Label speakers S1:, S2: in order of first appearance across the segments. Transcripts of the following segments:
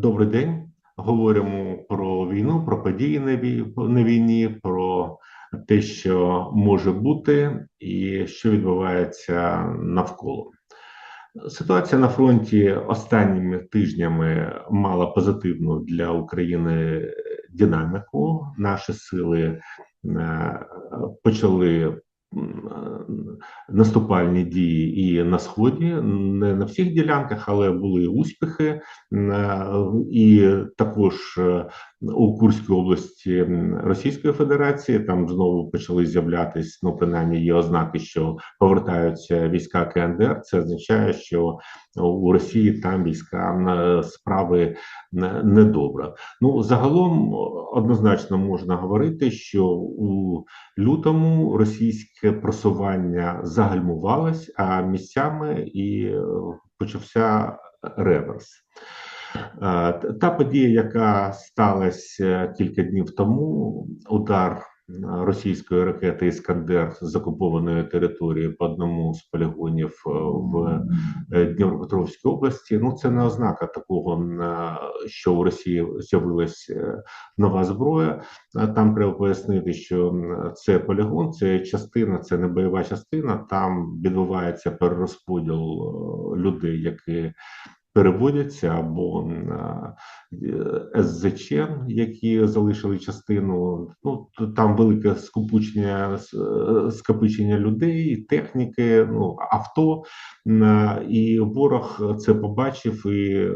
S1: Добрий день. Говоримо про війну, про події на вій- війні, про те, що може бути, і що відбувається навколо. Ситуація на фронті останніми тижнями мала позитивну для України динаміку. Наші сили е, почали наступальні дії і на сході, не на всіх ділянках, але були успіхи. Е, І також е, у Курській області Російської Федерації там знову почали з'являтись, ну принаймні є ознаки, що повертаються війська КНДР. Це означає, що у Росії там війська справи не- недобре. Ну загалом однозначно можна говорити, що у лютому російське просування загальмувалось, а місцями і е, почався реверс. Е, Та подія, яка сталася кілька днів тому, удар е, російської ракети Іскандер з окупованої території по одному з полігонів е, в Дніпропетровській області. Ну це не ознака такого, що у Росії з'явилась е, нова зброя. Там треба пояснити, що це полігон, це частина, це не бойова частина. Там відбувається перерозподіл людей, які переводяться або е, СЗЧ, які залишили частину. Ну там велике скупучення е, скопичення людей, техніки, ну авто. І ворог це побачив і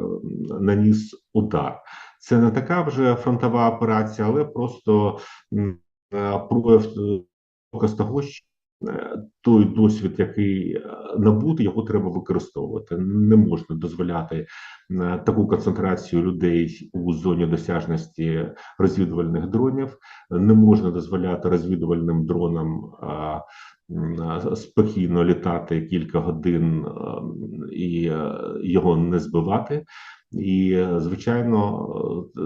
S1: наніс удар. Це не така вже фронтова операція, але просто е, прояв того, що той досвід, який е, набутий, його треба використовувати. Не можна дозволяти е, таку концентрацію людей у зоні досяжності розвідувальних дронів. Не можна дозволяти розвідувальним дронам спокійно літати кілька годин і е, його не збивати. І, е, звичайно, е,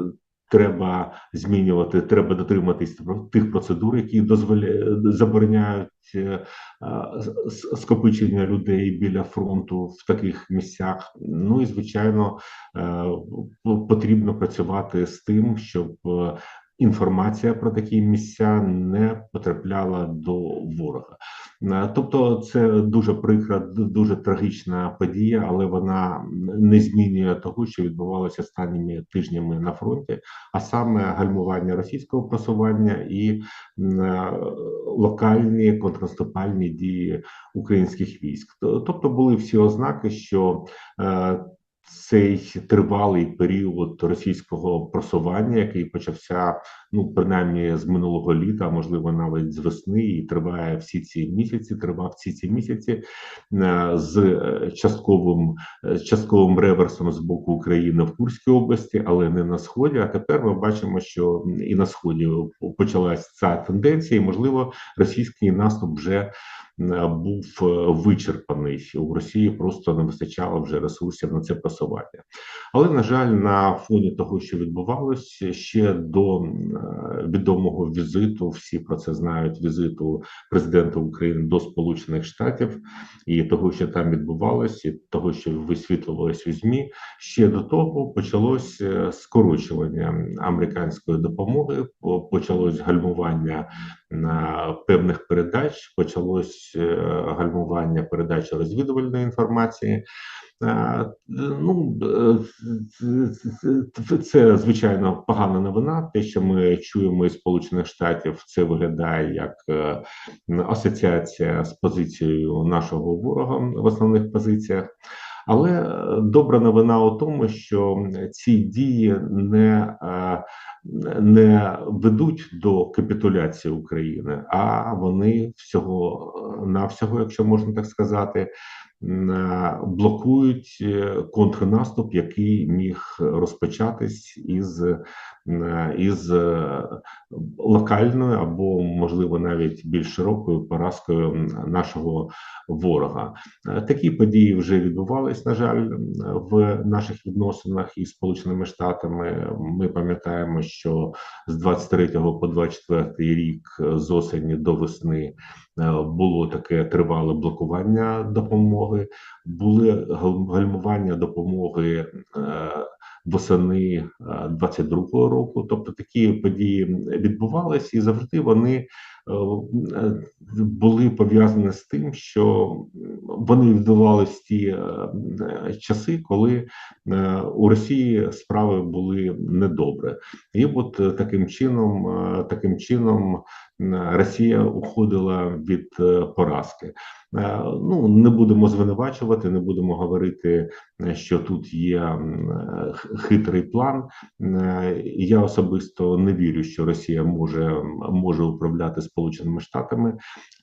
S1: треба змінювати, треба дотриматись тих процедур, які дозволяють забороняють е, скопичення людей біля фронту в таких місцях. Ну і звичайно, е, потрібно працювати з тим, щоб е, інформація про такі місця не потрапляла до ворога. Е, Тобто, це дуже прикра, дуже трагічна подія, але вона не змінює того, що відбувалося останніми тижнями на фронті, а саме гальмування російського просування і е, локальні контрнаступальні дії українських військ. Тобто були всі ознаки, що е, цей тривалий період російського просування, який почався ну принаймні з минулого літа, можливо навіть з весни, і триває всі ці місяці. Тривав всі ці місяці е, з е, частковим е, частковим реверсом з боку України в Курській області, але не на сході. А тепер ми бачимо, що і на сході почалась ця тенденція, і можливо російський наступ вже був е, вичерпаний. У Росії просто не вистачало вже ресурсів на це просування. Але на жаль, на фоні того, що відбувалося, ще до е, відомого візиту, всі про це знають. Візиту президента України до Сполучених Штатів і того, що там відбувалося, і того, що висвітлювалося у змі. Ще до того почалось е, скорочування американської допомоги, почалось гальмування певних передач, почалось е, гальмування передачі розвідувальної інформації. Е, Ну е, це- звичайно погана новина. Те, що ми чуємо із Сполучених Штатів, це виглядає як е, асоціація з позицією нашого ворога в основних позиціях. Але е, добра новина у тому, що ці дії не, е, не ведуть до капітуляції України, а вони всього навсього, якщо можна так сказати, е, блокують е, контрнаступ, який міг розпочатись із, із е, локальною або можливо навіть більш широкою поразкою нашого ворога. Е, Такі події вже відбувались, на жаль, в наших відносинах із Сполученими Штатами. Ми пам'ятаємо, що з 23 по 24 рік е, з осені до весни е, було таке тривале блокування допомоги, були гал- гальмування допомоги. е, восени 22-го року. Тобто такі події відбувалися, і завжди вони були пов'язані з тим, що вони відбувалися ті часи, коли у Росії справи були недобре, і от таким чином, таким чином. Росія уходила від поразки. Ну не будемо звинувачувати, не будемо говорити, що тут є хитрий план. Я особисто не вірю, що Росія може може управляти Сполученими Штатами.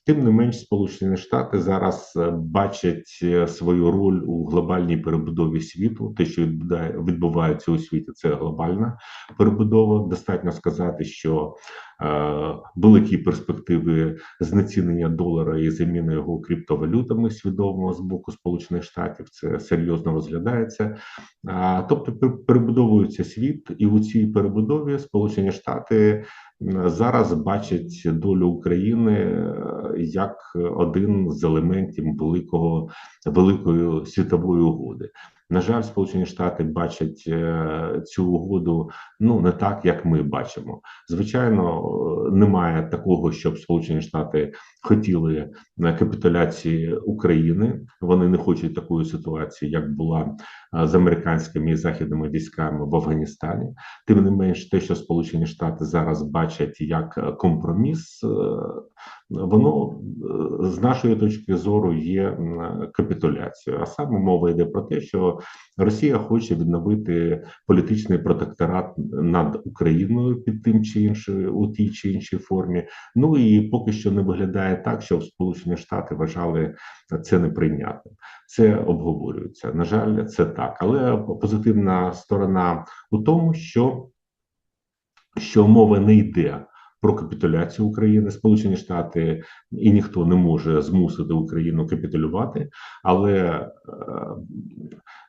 S1: Тим не менш, Сполучені Штати зараз бачать свою роль у глобальній перебудові світу. Те, що відбувається у світі, це глобальна перебудова. Достатньо сказати, що Е, великі перспективи знецінення долара і заміни його криптовалютами свідомо з боку Сполучених Штатів. Це серйозно розглядається. Тобто, перебудовується світ, і у цій перебудові Сполучені Штати. Зараз бачать долю України е, як один з елементів великого великої світової угоди. На жаль, Сполучені Штати бачать е, цю угоду ну не так, як ми бачимо. Звичайно, немає такого, щоб Сполучені Штати хотіли капітуляції України. Вони не хочуть такої ситуації, як була з американськими і західними військами в Афганістані. Тим не менш, те, що Сполучені Штати зараз бачать як компроміс, е, воно е, з нашої точки зору є капітуляцією. А саме мова йде про те, що Росія хоче відновити політичний протекторат над Україною під тим чи іншою у тій чи іншій формі. Ну і поки що не виглядає так, що Сполучені Штати вважали це неприйнятним. Це обговорюється. На жаль, це так, але позитивна сторона у тому, що, що мова не йде про капітуляцію України. Сполучені Штати і ніхто не може змусити Україну капітулювати, але е,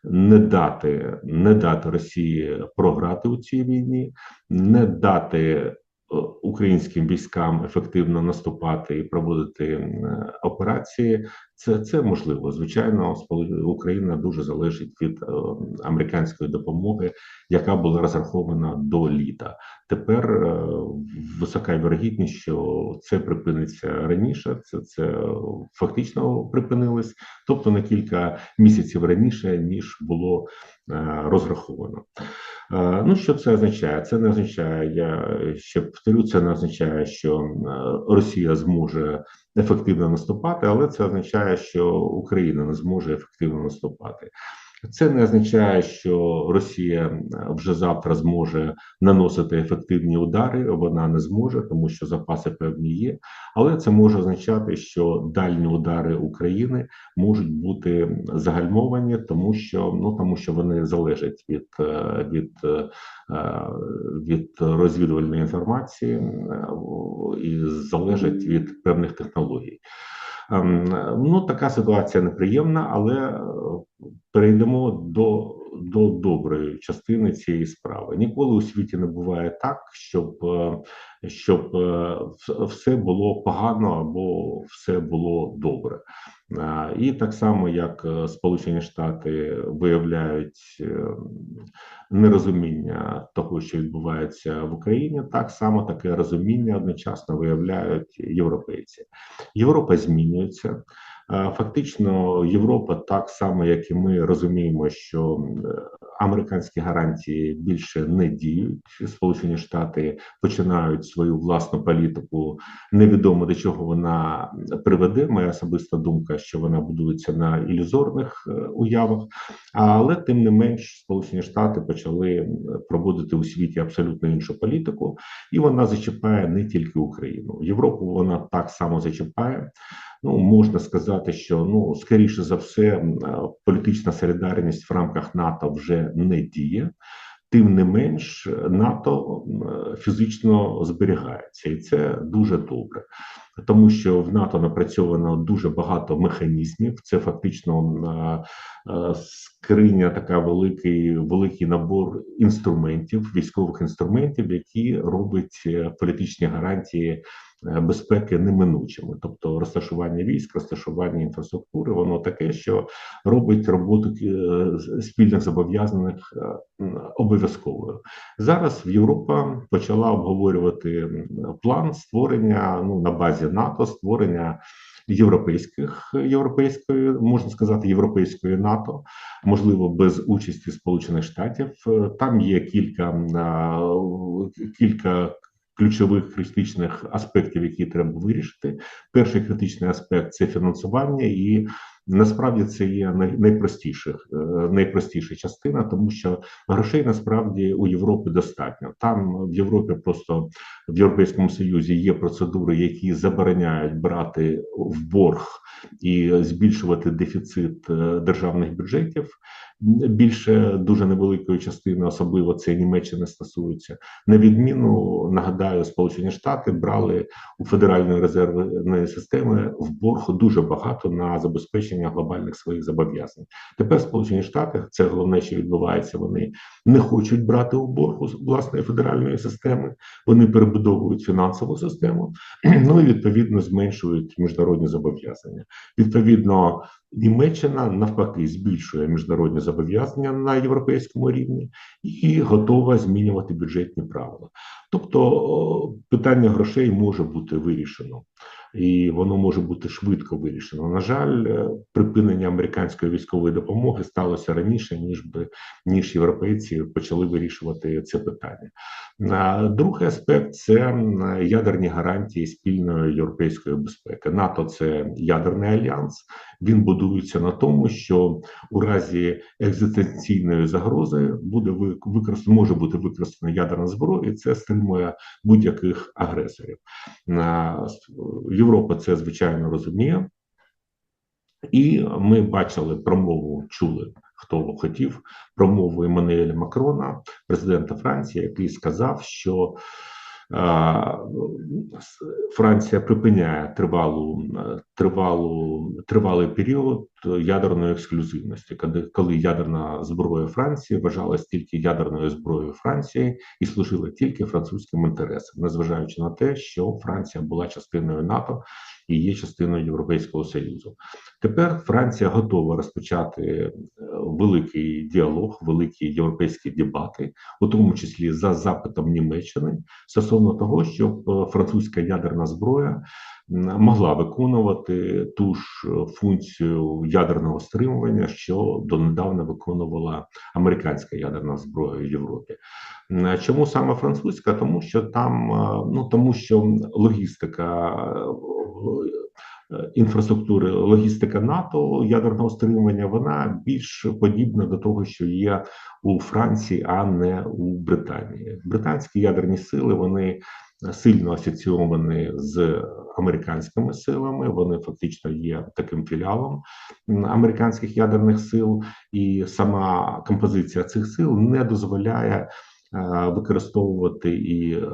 S1: не дати не дати Росії програти у цій війні, не дати Е, українським військам ефективно наступати і проводити операції, це це можливо. Звичайно, Україна дуже залежить від е, американської допомоги, яка була розрахована до літа. Тепер е, висока вірогідність, що це припиниться раніше. Це це фактично припинилось, тобто на кілька місяців раніше ніж було розраховано. Ну, що це означає? Це не означає, я ще повторю, це не означає, що Росія зможе ефективно наступати, але це означає, що Україна не зможе ефективно наступати. Це не означає, що Росія е, вже завтра зможе наносити ефективні удари. Вона не зможе, тому що запаси певні є. Але це може означати, що дальні удари України можуть бути загальмовані, тому що ну тому, що вони залежать від е, від, е, від розвідувальної інформації і залежать від певних технологій. Ем, ну така ситуація неприємна, але перейдемо до до доброї частини цієї справи. Ніколи у світі не буває так, щоб е, щоб е, все було погано або все було добре. І так само, як е, Сполучені Штати виявляють нерозуміння того, що відбувається в Україні, так само таке розуміння одночасно виявляють європейці. Європа змінюється. Фактично, Європа так само, як і ми розуміємо, що американські гарантії більше не діють. Сполучені Штати починають свою власну політику. Невідомо до чого вона приведе. Моя особиста думка, що вона будується на ілюзорних е, уявах, але тим не менш, Сполучені Штати почали проводити у світі абсолютно іншу політику, і вона зачіпає не тільки Україну. Європу вона так само зачіпає. Ну можна сказати, що ну скоріше за все політична солідарність в рамках НАТО вже не діє. Тим не менш, НАТО фізично зберігається, і це дуже добре, тому що в НАТО напрацьовано дуже багато механізмів. Це фактично скриня, така великий великий набор інструментів, військових інструментів, які робить е, політичні гарантії е, безпеки неминучими. Тобто розташування військ, розташування інфраструктури, воно таке, що робить роботу е, спільних зобов'язаних е, обов'язковою. Зараз Європа почала обговорювати план створення ну на базі НАТО, створення європейських європейської, можна сказати, європейської НАТО, можливо, без участі Сполучених Штатів. Там є кілька кілька. Ключових критичних аспектів, які треба вирішити, перший критичний аспект це фінансування, і насправді це є найпростіших, е, найпростіша частина, тому що грошей насправді у Європі достатньо. Там в Європі просто в Європейському Союзі є процедури, які забороняють брати в борг і збільшувати дефіцит е, державних бюджетів. Більше дуже невеликої частини, особливо це Німеччини стосується. На відміну нагадаю, Сполучені Штати брали у федеральної резервної системи в борг дуже багато на забезпечення глобальних своїх зобов'язань. Тепер Сполучені Штати це головне, що відбувається. Вони не хочуть брати у борг власної федеральної системи. Вони перебудовують фінансову систему, ну і відповідно зменшують міжнародні зобов'язання. Відповідно. Німеччина навпаки збільшує міжнародні зобов'язання на європейському рівні і готова змінювати бюджетні правила. Тобто питання грошей може бути вирішено і воно може бути швидко вирішено. На жаль, е, припинення американської військової допомоги сталося раніше, ніж би ніж європейці почали вирішувати це питання. Другий аспект це ядерні гарантії спільної європейської безпеки. НАТО це ядерний альянс. Він будується на тому, що у разі екзистенційної загрози буде використано, може бути використана ядерна зброя, і це стримує будь-яких агресорів. Європа це звичайно розуміє, і ми бачили промову, чули хто хотів промову Еммануеля Макрона, президента Франції, який сказав, що Франція припиняє тривалу тривалу тривалий період ядерної ексклюзивності, коли ядерна зброя Франції вважалась тільки ядерною зброєю Франції і служила тільки французьким інтересам, незважаючи на те, що Франція була частиною НАТО і є частиною Європейського союзу. Тепер Франція готова розпочати е, великий діалог, великі європейські дебати, у тому числі за запитом Німеччини, стосовно того, щоб е, французька ядерна зброя могла виконувати ту ж е, функцію ядерного стримування, що донедавна виконувала американська ядерна зброя в Європі. Чому саме французька? Тому що там ну тому, що логістика Е, інфраструктури логістика НАТО ядерного стримування, вона більш подібна до того, що є у Франції, а не у Британії. Британські ядерні сили вони сильно асоційовані з американськими силами. Вони фактично є таким філіалом американських ядерних сил, і сама композиція цих сил не дозволяє. Е, використовувати і е,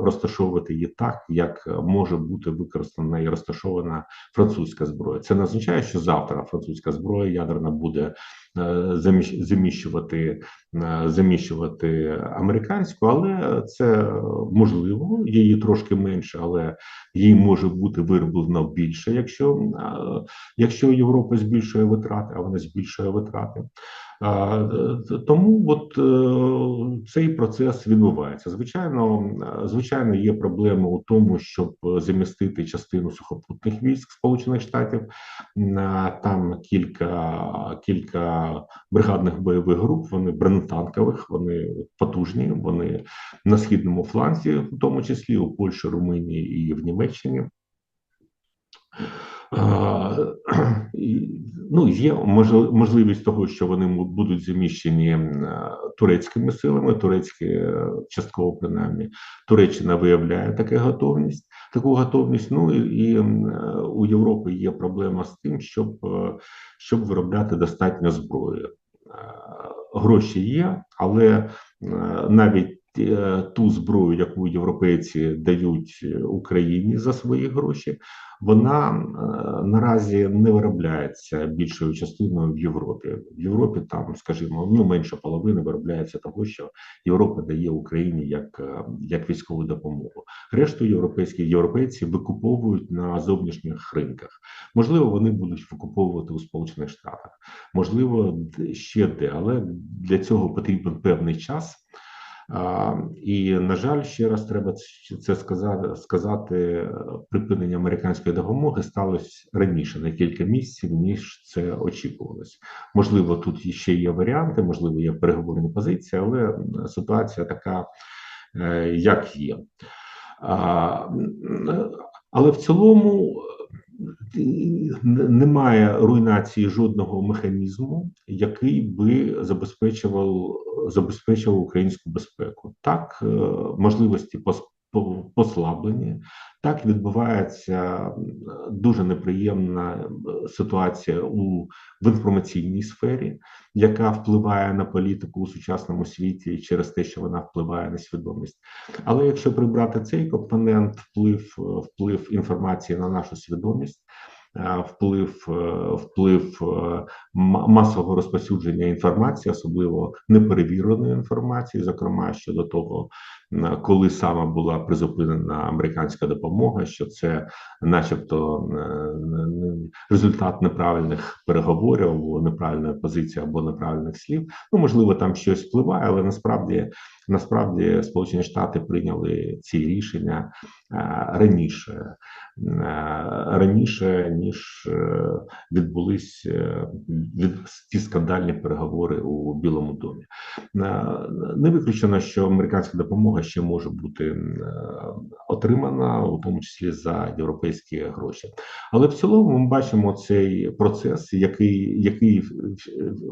S1: розташовувати її так, як може бути використана і розташована французька зброя. Це не означає, що завтра французька зброя ядерна буде е, заміщувати заміщувати американську, але це можливо, її трошки менше, але їй може бути вироблено більше, якщо якщо Європа збільшує витрати, а вона збільшує витрати. Тому от е, цей процес відбувається. Звичайно, звичайно, є проблеми у тому, щоб замістити частину сухопутних військ Сполучених Штатів. Там кілька кілька бригадних бойових груп. Вони бронетанкових, вони потужні. Вони на східному фланзі, в тому числі у Польщі, Румунії і в Німеччині. Ну, є можливість того, що вони будуть заміщені турецькими силами, турецькі е, частково принаймні Туреччина виявляє таку готовність. Таку готовність. Ну і, і у Європи є проблема з тим, щоб е, щоб виробляти достатньо зброї. Е, гроші є, але навіть ту зброю, яку європейці дають Україні за свої гроші, вона е, наразі не виробляється більшою частиною в Європі. В Європі там, скажімо, ну менше половини виробляється того, що Європа дає Україні як, е, як військову допомогу. Решту європейські європейці викуповують на зовнішніх ринках. Можливо, вони будуть викуповувати у Сполучених Штатах, можливо, ще де, але для цього потрібен певний час. І на жаль, ще раз треба це сказати. Сказати, припинення американської допомоги сталося раніше на кілька місяців, ніж це очікувалось. Можливо, тут ще є варіанти, можливо, є переговорні позиції, але ситуація така, е, як є. Але в цілому немає руйнації жодного механізму, який би забезпечував забезпечував українську безпеку. Так, е, можливості послаблені. Так відбувається дуже неприємна ситуація у в інформаційній сфері, яка впливає на політику у сучасному світі через те, що вона впливає на свідомість. Але якщо прибрати цей компонент, вплив, вплив інформації на нашу свідомість, е, вплив, е, вплив е, масового розповсюдження інформації, особливо неперевіреної інформації, зокрема щодо того, коли саме була призупинена американська допомога, що це, начебто, е, результат неправильних переговорів, або неправильної позиції, або неправильних слів. Ну можливо, там щось впливає, але насправді насправді Сполучені Штати прийняли ці рішення е, раніше, е, раніше ніж відбулись від ті скандальні переговори у Білому домі. Не виключено, що американська допомога ще може бути е, отримана, у тому числі за європейські гроші. Але в цілому ми бачимо цей процес, який, який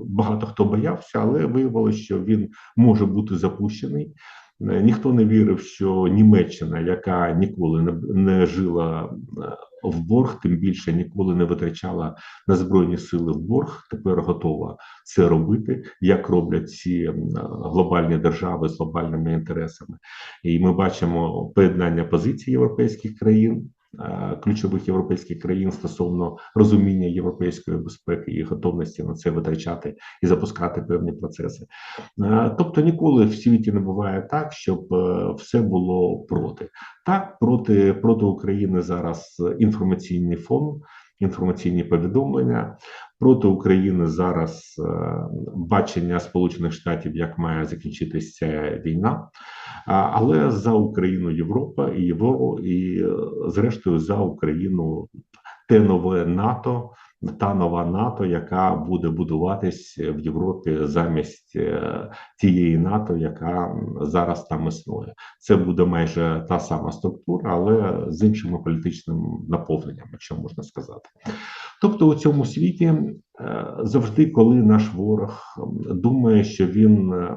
S1: багато хто боявся, але виявилося, що він може бути запущений. Е, Ніхто не вірив, що Німеччина, яка ніколи не, не жила е, в борг, тим більше ніколи не витрачала на збройні сили в борг, тепер готова це робити, як роблять ці глобальні держави з глобальними інтересами. І ми бачимо поєднання позицій європейських країн. Е, Ключових європейських країн стосовно розуміння європейської безпеки і готовності на це витрачати і запускати певні процеси. Е, Тобто ніколи в світі не буває так, щоб е, все було проти. Так, проти, проти України зараз інформаційний фон, інформаційні повідомлення. Проти України зараз е, бачення Сполучених Штатів, як має закінчитися війна. Але за Україну Європа і Євро, і е, зрештою за Україну те нове НАТО, та нова НАТО, яка буде будуватись в Європі замість е, тієї НАТО, яка зараз там існує. Це буде майже та сама структура, але з іншими політичним наповненням, якщо можна сказати. Тобто у цьому світі е, завжди, коли наш ворог думає, що він е,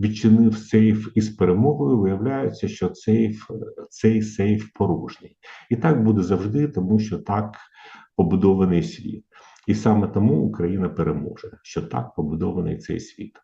S1: відчинив сейф із перемогою, виявляється, що сейф, цей сейф порожній. І так буде завжди, тому що так побудований світ. І саме тому Україна переможе, що так побудований цей світ.